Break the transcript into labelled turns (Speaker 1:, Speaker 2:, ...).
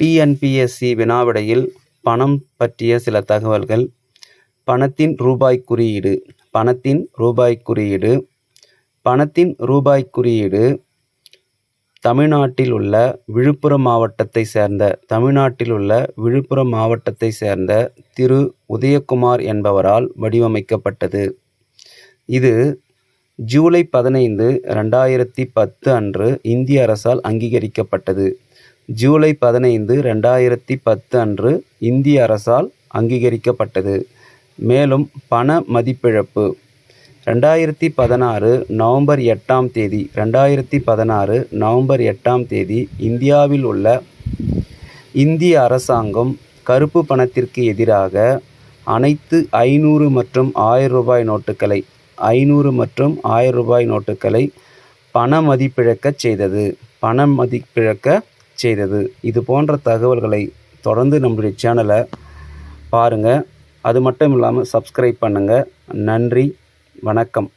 Speaker 1: TNPSC வினாவிடையில் பணம் பற்றிய சில தகவல்கள். பணத்தின் ரூபாய் குறியீடு. பணத்தின் ரூபாய் குறியீடு. பணத்தின் ரூபாய் குறியீடு. தமிழ்நாட்டில் உள்ள விழுப்புரம் மாவட்டத்தை சேர்ந்த தமிழ்நாட்டில் உள்ள விழுப்புரம் மாவட்டத்தை சேர்ந்த திரு. உதயகுமார் என்பவரால் வடிவமைக்கப்பட்டது. இது ஜூலை பதினைந்து ரெண்டாயிரத்தி பத்து அன்று இந்திய அரசால் அங்கீகரிக்கப்பட்டது. ஜூலை பதினைந்து ரெண்டாயிரத்தி பத்து அன்று இந்திய அரசால் அங்கீகரிக்கப்பட்டது. மேலும் பண மதிப்பிழப்பு. ரெண்டாயிரத்தி பதினாறு நவம்பர் எட்டாம் தேதி ரெண்டாயிரத்தி பதினாறு நவம்பர் எட்டாம் தேதி இந்தியாவில் உள்ள இந்திய அரசாங்கம் கருப்பு பணத்திற்கு எதிராக அனைத்து ஐநூறு மற்றும் ஆயிரம் ரூபாய் நோட்டுகளை ஐநூறு மற்றும் ஆயிரம் ரூபாய் நோட்டுகளை பண மதிப்பிழக்கச் செய்தது. பண மதிப்பிழக்க செய்தது. இது போன்ற தகவல்களை தொடர்ந்து நம்மளுடைய சேனலை பாருங்கள் அது மட்டும் இல்லாமல் சப்ஸ்கிரைப் பண்ணுங்கள் நன்றி. வணக்கம்.